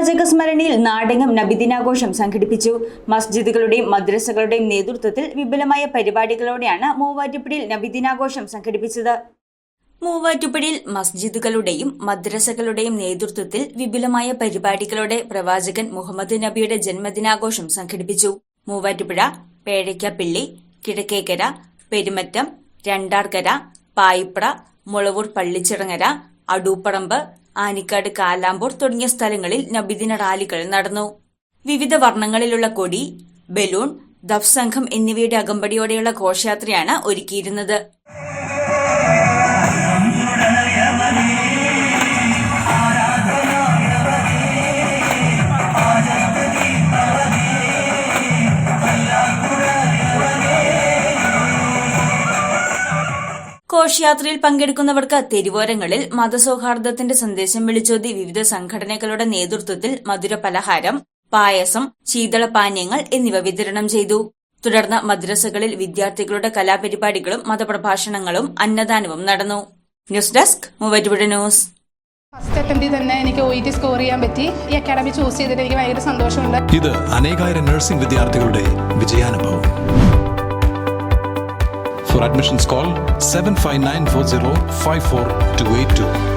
പ്രവാചക സ്മരണയിൽ നാടകം നബിദിനാഘോഷം സംഘടിപ്പിച്ചു. മസ്ജിദുകളുടെയും മദ്രസകളുടെയും നേതൃത്വത്തിൽ വിപുലമായ പരിപാടികളോടെയാണ് മൂവാറ്റുപുഴയിൽ നബിദിനാഘോഷം സംഘടിപ്പിച്ചത്. മൂവാറ്റുപുഴയിൽ മസ്ജിദുകളുടെയും മദ്രസകളുടെയും നേതൃത്വത്തിൽ വിപുലമായ പരിപാടികളോടെ പ്രവാചകൻ മുഹമ്മദ് നബിയുടെ ജന്മദിനാഘോഷം സംഘടിപ്പിച്ചു. മൂവാറ്റുപുഴ പേഴയ്ക്കപ്പിള്ളി കിഴക്കേക്കര പെരുമറ്റം രണ്ടാർക്കര പായിപ്ര മുളവൂർ പള്ളിച്ചിറങ്ങര അടൂപ്പറമ്പ് ആനിക്കാട് കാലാമ്പൂർ തുടങ്ങിയ സ്ഥലങ്ങളിൽ നബിദിന റാലികൾ നടന്നു. വിവിധ വർണങ്ങളിലുള്ള കൊടി ബലൂൺ ദഫ് സംഘം എന്നിവയുടെ അകമ്പടിയോടെയുള്ള ഘോഷയാത്രയാണ് ഒരുക്കിയിരുന്നത്. ഘോഷയാത്രയിൽ പങ്കെടുക്കുന്നവർക്ക് തെരുവോരങ്ങളിൽ മതസൗഹാർദ്ദത്തിന്റെ സന്ദേശം വിളിച്ചോതി വിവിധ സംഘടനകളുടെ നേതൃത്വത്തിൽ മധുര പലഹാരം പായസം ശീതളപാനീയങ്ങൾ എന്നിവ വിതരണം ചെയ്തു. തുടർന്ന് മദ്രസകളിൽ വിദ്യാർത്ഥികളുടെ കലാപരിപാടികളും മതപ്രഭാഷണങ്ങളും അന്നദാനവും നടന്നു. News desk Muvattupuzha news. First അറ്റംപ്റ്റിൽ തന്നെ എനിക്ക് ഒ ടി സ്കോർ ചെയ്യാൻ പറ്റി. ഈ അക്കാഡമി ചൂസ് ചെയ്തിട്ട് എനിക്ക് ഭയങ്കര സന്തോഷമുണ്ട്. ഇത് അനേകായിരം നഴ്സിംഗ് വിദ്യാർത്ഥികളുടെ For admissions, call 75940 54282.